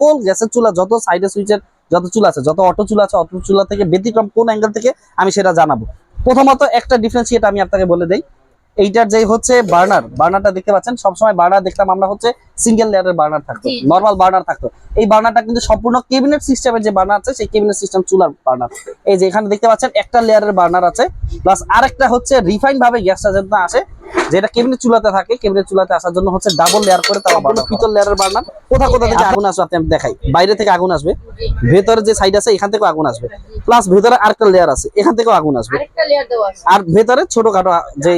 কোন গ্যাসের চুলা যত সাইডে সুইচের যত চুলা আছে যত অটো চুলা আছে অটো চুলা থেকে ব্যতিক্রম কোন অ্যাঙ্গেল থেকে আমি সেটা জানাব। প্রথমত একটা ডিফারেন্সিয়েট আমি আপনাকে বলে দেই। এইটার যে হচ্ছে বার্নার বার্নারটা দেখতে পাচ্ছেন? সবসময় বার্নার দেখতাম আমরা হচ্ছে সিঙ্গেল লেয়ারের বার্নার থাকতো। নর্মাল বার্নার থাকতো। এই বার্নারটা কিন্তু সম্পূর্ণ কেবিনেট সিস্টেমের যে বার্নার আছে সেই কেবিনেট সিস্টেম চুলার বার্নার এই যে এখানে দেখতে পাচ্ছেন একটা লেয়ারের বার্নার আছে প্লাস আরেকটা হচ্ছে রিফাইন ভাবে গ্যাসটা যেন আসে যেটা কেবিনেট চুলাতে থাকে কেবিনেট চুলাতে আসার জন্য হচ্ছে ডাবল লেয়ার করে তাও পিতল লেয়ারের বার্নার কোথা কোথা থেকে আগুন আসবে আপনি আমি দেখাই। বাইরে থেকে আগুন আসবে। ভেতরে যে সাইড আছে এখান থেকেও আগুন আসবে। প্লাস ভেতরে আরেকটা লেয়ার আছে এখান থেকেও আগুন আসবে। আরেকটা লেয়ার দেওয়া আছে। আর ভেতরে ছোটখাটো যে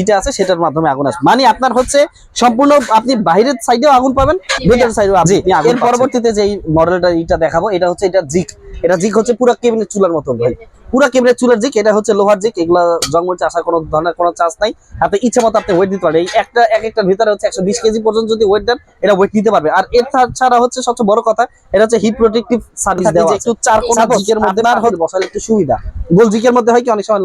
ইটা আছে সেটার মাধ্যমে আগুন আসবে। মানে আপনার হচ্ছে সম্পূর্ণ আপনি বাইরের সাইডেও আগুন পাবেন ভেতরের সাইডেও আপনি আগুন এর পরবর্তীতে যে মডেলটা ইটা দেখাবো এটা হচ্ছে এটা জিক এটা জিক হচ্ছে পুরো কেবিনেট চুলার মতো ভাই। পুরো কেবিনেট চুলার জিক এটা হচ্ছে লোহার জিক এগুলা জঙ্গল আসার কোনো ধরনের কোনো চান্স নাই। আপনি ইচ্ছে মতো আপনি ওয়েট দিতে পারেন। এই একটা এক একটার ভিতরে হচ্ছে একশো বিশ কেজি পর্যন্ত যদি ওয়েট দেন এটা ওয়েট নিতে পারবে। আর এর ছাড়া হচ্ছে সবচেয়ে বড় কথা এটা হচ্ছে হিট প্রোটেক্টিভ সার্ভিস দেওয়া একটু চার কোনা জিকের মধ্যে আপনার হচ্ছে বসালে একটু সুবিধা। গোল জিকের মধ্যে হয় কি অনেক সময়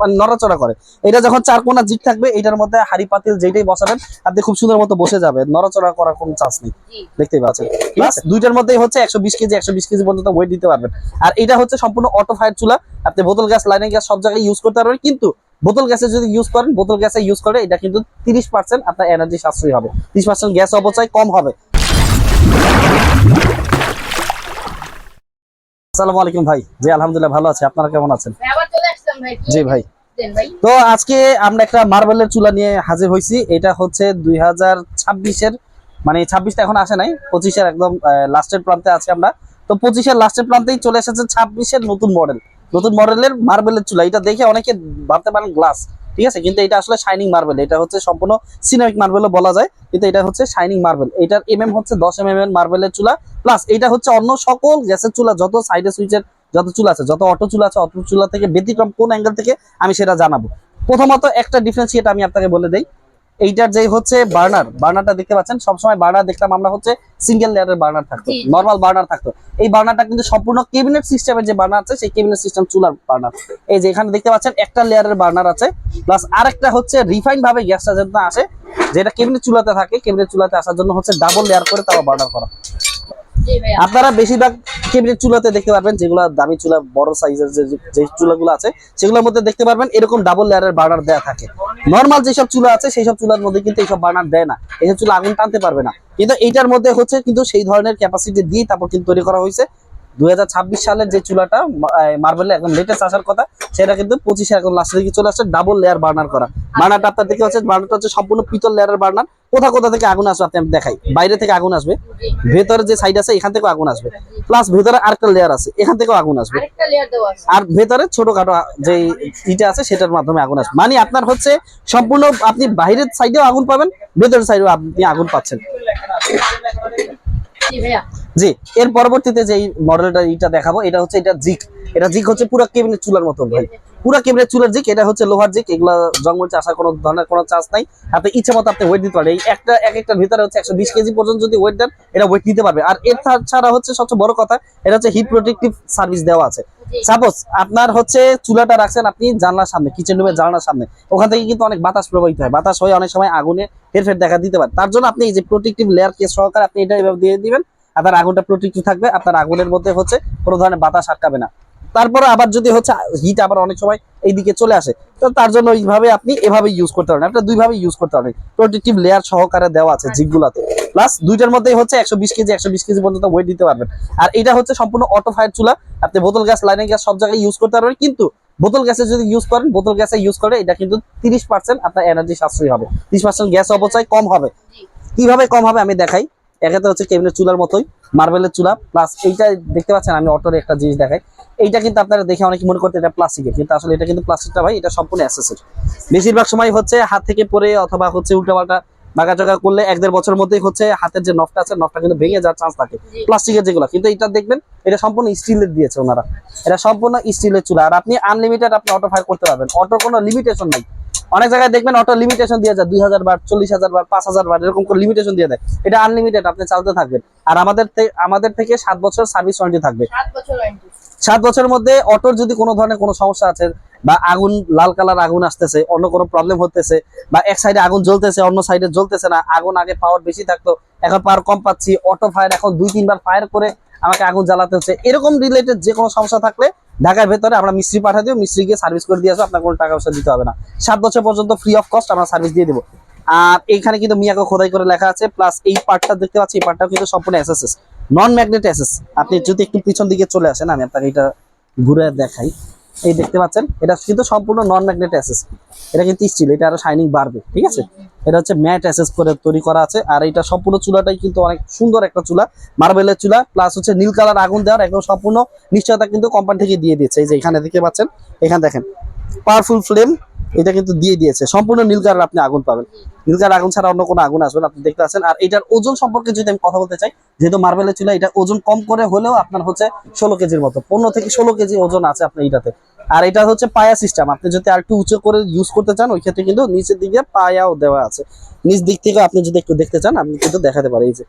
মানে নড়াচড়া করে। এটা যখন চার কোনা জিক থাকবে এটার মধ্যে হাড়ি পাতিল যেটাই বসাবেন আপনি খুব সুন্দর মতো বসে যাবে নড়াচড়া করার কোনো চান্স নেই। দেখতেই পাচ্ছেন? দুইটার মধ্যেই হচ্ছে একশো বিশ কেজি একশো বিশ কেজি পর্যন্ত ওয়েট দিতে পারবেন। আর এটা হচ্ছে সম্পূর্ণ অটো ফায়ার চুলা। আপনি বোতল গ্যাস লাইনের গ্যাস সব জায়গায় ইউজ করতে পারবেন। কিন্তু বোতল গ্যাসে যদি ইউজ করেন বোতল গ্যাসে ইউজ করে এটা কিন্তু তিরিশ পার্সেন্ট আপনার এনার্জি সাশ্রয়ী হবে। তিরিশ পার্সেন্ট গ্যাস অপচয় কম হবে। আসসালামু আলাইকুম ভাই। জি আলহামদুলিল্লাহ ভালো আছে। আপনারা কেমন আছেন? জি ভাই। ভাই। তো আজকে আমরা একটা মার্বেলের চুলা নিয়ে হাজির হয়েছি। এটা হচ্ছে দুই হাজার ছাব্বিশের মানে ছাব্বিশটা এখন আসে নাই পঁচিশের একদম লাস্টের প্রান্তে আছি আমরা। তো পঁচিশের লাস্টের প্রান্তেই চলে এসেছে ছাব্বিশের নতুন মডেল নতুন মডেলের মার্বেলের চুলা। এটা দেখে অনেকে ভাবতে পারেন গ্লাস ঠিক আছে? কিন্তু এটা আসলে শাইনিং মার্বেল এটা হচ্ছে সম্পূর্ণ সিনামিক মার্বেলও বলা যায়, কিন্তু এটা হচ্ছে শাইনিং মার্বেল এটার এমএম হচ্ছে দশ এম এর মার্বেলের চুলা প্লাস এটা হচ্ছে অন্য সকল গ্যাসের চুলা, যত সাইডে সুইচের যত চুলা আছে, যত অটো চুলা আছে অটো চুলা থেকে ব্যতিক্রম কোন অ্যাঙ্গেল থেকে আমি সেটা জানাব। প্রথমত একটা ডিফারেন্সিয়েট আমি আপনাকে বলে দেই এইটার যে হচ্ছে বার্নার বার্নারটা দেখতে পাচ্ছেন সবসময় বার্নার দেখতাম আমরা হচ্ছে সিঙ্গেল লেয়ারের বার্নার থাকতো। নর্মাল বার্নার থাকতো। এই বার্নারটা কিন্তু সম্পূর্ণ কেবিনেট সিস্টেমের যে বার্নার আছে সেই কেবিনেট সিস্টেম চুলার বার্নার। এই যে এখানে দেখতে পাচ্ছেন একটা লেয়ারের বার্নার আছে প্লাস আরেকটা হচ্ছে রিফাইন ভাবে গ্যাসটা যেন আসে যেটা কেবিনেট চুলাতে থাকে কেবিনেট চুলাতে আসার জন্য হচ্ছে ডাবল লেয়ার করে তাও বার্নার করা। আপনারা বেশিরভাগ কেবিনেট চুলাতে দেখতে পারবেন যেগুলো দামি চুলা, বড় সাইজের যে যে চুলাগুলো আছে, সেগুলোর মধ্যে দেখতে পারবেন এরকম ডাবল লেয়ারের বার্নার দেয়া থাকে। নর্মাল যেসব চুলা আছে সেই সব চুলার মধ্যে কিন্তু এইসব বার্নার দেয় না। এইসব চুলা আগুন টানতে পারবে না। কিন্তু এইটার মধ্যে হচ্ছে কিন্তু সেই ধরনের ক্যাপাসিটি দিয়ে তারপর কিন্তু তৈরি করা হয়েছে। দু হাজার ছাব্বিশ সালের যে চুলাটা মার্বেলে এখন লেটেস্ট আসার কথা সেটা কিন্তু পঁচিশে এখন লাস্টের দিকে চলে আসছে ডাবল লেয়ার বার্নার করা। বার্নারটা আপনার দেখতে পাচ্ছেন বার্নারটা হচ্ছে সম্পূর্ণ পিতল লেয়ারের বার্নার কোথা কোথা থেকে আগুন আসবে আপনি আমি দেখাই। বাইরে থেকে আগুন আসবে ভেতরে যে সাইড আছে এখান থেকেও আগুন আসবে। প্লাস ভেতরে আরেকটা লেয়ার আছে এখান থেকেও আগুন আসবে। আর ভেতরে ছোটখাটো যে ইটা আছে সেটার মাধ্যমে আগুন আসবে। মানে আপনার হচ্ছে সম্পূর্ণ আপনি বাইরের সাইডেও আগুন পাবেন ভেতরের সাইডেও আপনি আগুন পাচ্ছেন। জি এর পরবর্তীতে যে মডেলটা এটা দেখাবো, এটা হচ্ছে এটা জিক। এটা জিক হচ্ছে পুরো কেবিনের চুলার মতো ভাই। পুরো কেবিনেট চুলার জিক, এটা হচ্ছে লোহার জিক, এগুলা জঙ্গল আসার কোনো ধরনের কোনো চান্স নাই। আপনি ইচ্ছে মতো আপনি ওয়েট দিতে পারেন। এই একটা, এক একটার ভিতরে হচ্ছে একশো বিশ কেজি পর্যন্ত যদি ওয়েট দেন, এটা ওয়েট নিতে পারবে। আর এর ছাড়া হচ্ছে সবচেয়ে বড় কথা, এটা হচ্ছে হিট প্রোটেক্টিভ সার্ভিস দেওয়া আছে। সাপোজ আপনার হচ্ছে চুলাটা রাখছেন আপনি জানলার সামনে কিচেন রুমের জানলার সামনে। ওখান থেকে কিন্তু অনেক বাতাস প্রবাহিত হয়। বাতাস হয়ে অনেক সময় আগুনে হেরফের দেখা দিতে পারে। তার জন্য আপনি এই যে প্রোটেক্টিভ লেয়ার কেস সহকারে আপনি এটা এভাবে দিয়ে দিবেন আপনার আগুনটা প্রোটেক্টিভ থাকবে। আপনার আগুনের মধ্যে হচ্ছে কোনো ধরনের বাতাস আটকাবে না। তারপরে আবার যদি হচ্ছে হিট আবার অনেক সময় এইদিকে চলে আসে, তো তার জন্য এইভাবে আপনি এভাবে ইউজ করতে পারেন। আপনার দুইভাবে ইউজ করতে পারেন প্রোটেক্টিভ লেয়ার সহকারে দেওয়া আছে জিগগুলাতে প্লাস দুইটার মধ্যেই হচ্ছে একশো বিশ কেজি, একশো বিশ কেজি পর্যন্ত ওয়েট দিতে পারবেন। আর এটা হচ্ছে সম্পূর্ণ অটো ফায়ার চুলা। আপনি বোতল গ্যাস লাইনের গ্যাস সব জায়গায় ইউজ করতে পারবেন। কিন্তু বোতল গ্যাসে যদি ইউজ করেন, বোতল গ্যাসে ইউজ করে এটা কিন্তু তিরিশ পার্সেন্ট আপনার এনার্জি সাশ্রয়ী হবে। তিরিশ পার্সেন্ট গ্যাস অপচয় কম হবে। কীভাবে কম হবে আমি দেখাই। একাতে হচ্ছে কেবিনের চুলার মতোই মার্বেলের চুলা। প্লাস এইটা দেখতে পাচ্ছেন, আমি অটোর একটা জিনিস দেখাই। এইটা কিন্তু আপনারা দেখে অনেকে মনে করতে এটা প্লাস্টিকের কিন্তু আসলে এটা কিন্তু প্লাস্টিকটা ভাই, এটা সম্পূর্ণ অ্যাসেসের বেশিরভাগ সময় হচ্ছে হাত থেকে পরে অথবা হচ্ছে উল্টাপাল্টা বাগাচোকা করলে এক দেড় বছরের মধ্যেই হচ্ছে হাতের যে নফটা আছে নফটা কিন্তু ভেঙে যাওয়ার চান্স থাকে। প্লাস্টিকের যেগুলো কিন্তু এটা দেখবেন এটা সম্পূর্ণ স্টিলের দিয়েছে ওনারা। এটা সম্পূর্ণ স্টিলের চুলা। আর আপনি আনলিমিটেড আপনি অটো ফায়ার করতে পারবেন। অটোর কোনো লিমিটেশন নাই। অনেক জায়গায় দেখবেন অটো লিমিটেশন দিয়ে যায় দুই হাজার বার চল্লিশ হাজার বার পাঁচ হাজার বার এরকম করে লিমিটেশন দিয়ে দেয়। এটা আনলিমিটেড আপনি চালাতে থাকবেন। আর আমাদের থেকে আমাদের থেকে সাত বছর সার্ভিস ওয়ারেন্টি থাকবে। সাত বছরের মধ্যে অটোর যদি কোনো ধরনের কোনো সমস্যা আছে বা আগুন, লাল কালার আগুন আসতেছে, অন্য কোনো প্রবলেম হতেছে, বা এক সাইডে আগুন জ্বলতেছে, অন্য সাইডে জ্বলতেছে না, আগুন আগে পাওয়ার বেশি থাকতো, এখন পাওয়ার কম পাচ্ছি অটো ফায়ার এখন দুই, তিনবার ফায়ার করে আমাকে আগুন জ্বালাতে হচ্ছে। এরকম রিলেটেড যে কোনো সমস্যা থাকলে ঢাকার ভেতরে আমরা মিস্ত্রি পাঠিয়ে দিও মিস্ত্রি গিয়ে সার্ভিস করে দিয়ে আসব, আপনার কোনো টাকা পয়সা দিতে হবে না। সাত বছর পর্যন্ত ফ্রি অফ কস্ট আমরা সার্ভিস দিয়ে দেবো। আর এইখানে কিন্তু মিয়াকো খোদাই করে লেখা আছে প্লাস এই পার্টটা দেখতে পাচ্ছি, এই পার্টটাও কিন্তু সম্পূর্ণ এসএসএস নন ম্যাগনেট এসএস আপনি যদি একটু পিছন দিকে চলে আসেন, আমি আপনাকে এটা ঘুরে দেখাই। এই দেখতে পাচ্ছেন, এটা কিন্তু সম্পূর্ণ নন ম্যাগনেট অ্যাসেস এটা কিন্তু স্টিল এটা আরও শাইনিং বাড়বে, ঠিক আছে? এটা হচ্ছে ম্যাট অ্যাসেস করে তৈরি করা আছে, আর এটা সম্পূর্ণ চুলাটাই কিন্তু অনেক সুন্দর একটা চুলা মার্বেলের চুলা প্লাস হচ্ছে নীল কালার আগুন দেওয়ার একদম সম্পূর্ণ নিশ্চয়তা কিন্তু কোম্পানি থেকে দিয়ে দিয়েছে। এই যে এখানে দেখতে পাচ্ছেন, এখানে দেখেন পাওয়ারফুল ফ্লেম এটা কিন্তু দিয়ে দিয়েছে। সম্পূর্ণ নীল কালার আপনি আগুন পাবেন। নীল কালার আগুন ছাড়া অন্য কোনো আগুন আসবে না আপনি দেখতে পাচ্ছেন। আর এটার ওজন সম্পর্কে যদি আমি কথা বলতে চাই যেহেতু মার্বেলের চুলা এটা ওজন কম করে হলেও আপনার হচ্ছে ষোলো কেজির মতো পনেরো থেকে ষোলো কেজি ওজন আছে আপনার এটাতে। আর এটা হচ্ছে পায়া সিস্টেম আপনি যদি আর একটু উঁচু করে ইউজ করতে চান ওই ক্ষেত্রে কিন্তু নিচের দিকে পায়াও দেওয়া আছে। নিচ দিক থেকে আপনি যদি একটু দেখতে চান আপনি কিন্তু দেখাতে পারেন এই যে।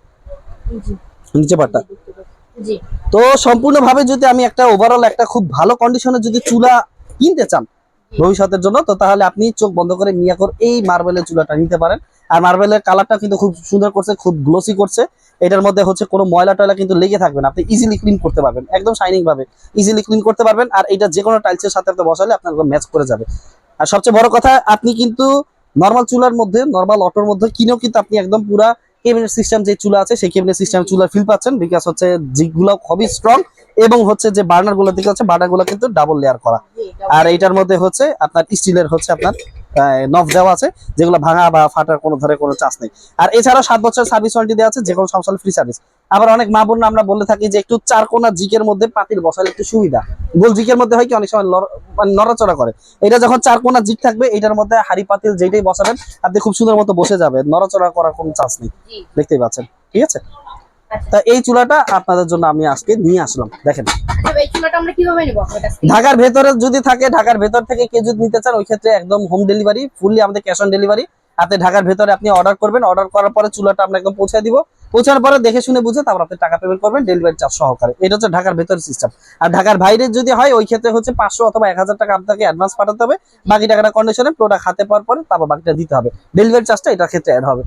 নিচে পাটটা। তো সম্পূর্ণভাবে যদি আমি একটা ওভারঅল একটা খুব ভালো কন্ডিশনে যদি চুলা কিনতে চান ভবিষ্যতের জন্য, তো তাহলে আপনি চোখ বন্ধ করে মিয়াকর এই মার্বেলের চুলাটা নিতে পারেন। আর মার্বেলের কালারটা কিন্তু খুব সুন্দর করছে, খুব গ্লোসি করছে। এটার মধ্যে হচ্ছে কোনো ময়লা টয়লা কিন্তু লেগে থাকবে না, আপনি ইজিলি ক্লিন করতে পারবেন, একদম শাইনিং ভাবে। ইজিলি ক্লিন করতে পারবেন, আর এটা যে কোনো টাইলসের সাথে আপনি বসালে আপনার ম্যাচ করে যাবে। আর সবচেয়ে বড় কথা, আপনি কিন্তু নর্মাল চুলার মধ্যে নর্মাল অটোর মধ্যে কিনেও কিন্তু আপনি একদম পুরা কেবিনেট সিস্টেম যে চুলা আছে সেই কেবিনেট সিস্টেম চুলার ফিল পাচ্ছেন। বিকাশ হচ্ছে জিগুলো খুবই স্ট্রং এবং হচ্ছে যে বার্নারগুলো দিকে হচ্ছে বার্নারগুলো কিন্তু ডাবল লেয়ার করা। আর এইটার মধ্যে হচ্ছে আপনার স্টিলের হচ্ছে আপনার নফ দেওয়া আছে যেগুলো ভাঙা বা ফাটার কোনো ধরে কোনো চান্স নেই। আর এছাড়াও সাত বছর সার্ভিস ওয়ারেন্টি দেওয়া আছে যে কোনো সমস্যা ফ্রি সার্ভিস আবার অনেক মা বোন আমরা বলে থাকি যে একটু চার কোনা জিকের মধ্যে পাতিল বসালে একটু সুবিধা। গোল জিকের মধ্যে হয় কি অনেক সময় লড়- মানে নড়াচড়া করে। এটা যখন চার কোনা জিক থাকবে এটার মধ্যে হাড়ি পাতিল যেটাই বসাবেন আপনি খুব সুন্দর মতো বসে যাবে। নড়াচড়া করার কোনো চান্স নেই। দেখতেই পাচ্ছেন। ঠিক আছে? তা এই চুলাটা আপনাদের জন্য আমি আজকে নিয়ে আসলাম। দেখেন। আচ্ছা ঢাকার ভেতরে যদি থাকে ঢাকার ভেতর থেকে কেউ যদি নিতে চান ওই ক্ষেত্রে একদম হোম ডেলিভারি ফুললি আমাদের ক্যাশ অন ডেলিভারি আপনি ঢাকার ভেতরে আপনি অর্ডার করবেন অর্ডার করার পরে চুলাটা আমরা একদম পৌঁছে দিব। পৌঁছানোর পরে দেখে শুনে বুঝে তারপর আপনি টাকা পেমেন্ট করবেন ডেলিভারি চার্জ সহকারে। এটা হচ্ছে ঢাকার ভেতরের সিস্টেম আর ঢাকার বাইরে যদি হয় ওই ক্ষেত্রে হচ্ছে পাঁচশো অথবা এক হাজার টাকা আপনাকে অ্যাডভান্স পাঠাতে হবে। বাকি টাকাটা কন্ডিশনে প্রোডাক্ট হাতে পাওয়ার পরে তারপর বাকিটা দিতে হবে। ডেলিভারি চার্জটা এটার ক্ষেত্রে অ্যাড হবে।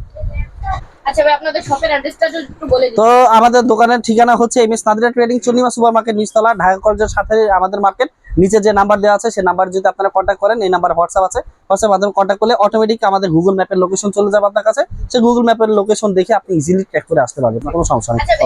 তো আমাদের দোকানের ঠিকানা হচ্ছে M S Nadira trading Chandima super market নিচতলা ঢাকা কলেজের সাথে আমাদের মার্কেট নিচে যে নাম্বার দেওয়া আছে সেই নাম্বার যদি আপনারা কন্ট্যাক্ট করেন এই নাম্বার হোয়াটসঅ্যাপ আছে। হোয়াটসঅ্যাপ মাধ্যমে কন্ট্যাক্ট করলে অটোমেটিক আমাদের গুগল ম্যাপের লোকেশন চলে যাবে আপনার কাছে। সেই গুগল ম্যাপের লোকেশন দেখে আপনি ইজিলি ট্র্যাক করে আসতে পারবেন কোনো সমস্যা নেই। আচ্ছা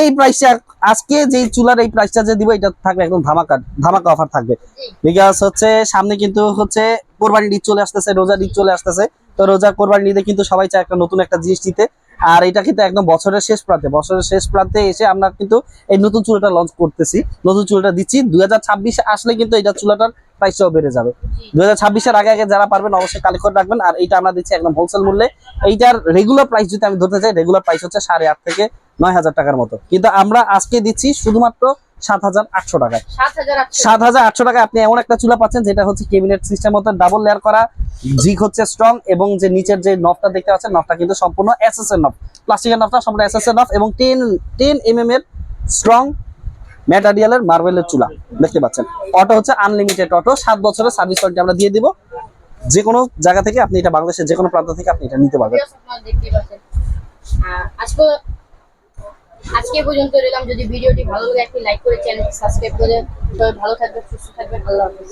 এই প্রাইসটা আজকে যেই চুলার এই প্রাইসটা যে দিব এটা থাকবে একদম ধামাকা ধামাকা অফার থাকবে। জি। বিকজ হচ্ছে সামনে কিন্তু হচ্ছে কোরবানির ঈদ চলে আসতেছে, রোজার ঈদ চলে আসতেছে। তো রোজা কোরবানির ঈদে কিন্তু সবাই চায় একটা নতুন একটা জিনিস নিতে। আর এটা কিন্তু একদম বছরের শেষ প্রান্তে। বছরের শেষ প্রান্তে এসে আমরা কিন্তু এই নতুন চুলাটা লঞ্চ করতেছি। নতুন চুলাটা দিচ্ছি। দুই হাজার আসলে কিন্তু এটা চুলাটার প্রাইসটাও বেড়ে যাবে। দুই হাজার আগে আগে যারা পারবেন অবশ্যই কালেক্ট রাখবেন। আর এইটা আমরা দিচ্ছি একদম হোলসেল মূল্যে। এইটার রেগুলার প্রাইস যদি আমি ধরতে চাই রেগুলার প্রাইস হচ্ছে সাড়ে আট থেকে নয় হাজার টাকার মতো। কিন্তু আমরা আজকে দিচ্ছি শুধুমাত্র সাত হাজার আটশো টাকায়। সাত হাজার আটশো। সাত হাজার আটশো টাকা আপনি এমন একটা চুলা পাচ্ছেন যেটা হচ্ছে সিস্টেম মতো ডাবল লেয়ার করা জিক হচ্ছে স্ট্রং এবং যে নিচের যে নফটা দেখতে পাচ্ছেন নফটা কিন্তু সম্পূর্ণ এসএস এর নফ প্লাস্টিকের নফটা সম্পূর্ণ এসএস এর নফ এবং টেন টেন এম এম এর স্ট্রং ম্যাটারিয়ালের মার্বেলের চুলা দেখতে পাচ্ছেন। অটো হচ্ছে আনলিমিটেড অটো সাত বছরের সার্ভিস ওয়ারেন্টি আমরা দিয়ে দিব। যে কোনো জায়গা থেকে আপনি এটা বাংলাদেশের যে কোনো প্রান্ত থেকে আপনি এটা নিতে পারবেন। আজকে আজকে পর্যন্ত রইলাম। যদি ভিডিওটি ভালো লাগে, একটি লাইক করে চ্যানেলটি সাবস্ক্রাইব করে সবাই ভালো থাকবে সুস্থ থাকবে আল্লাহ হাফেজ।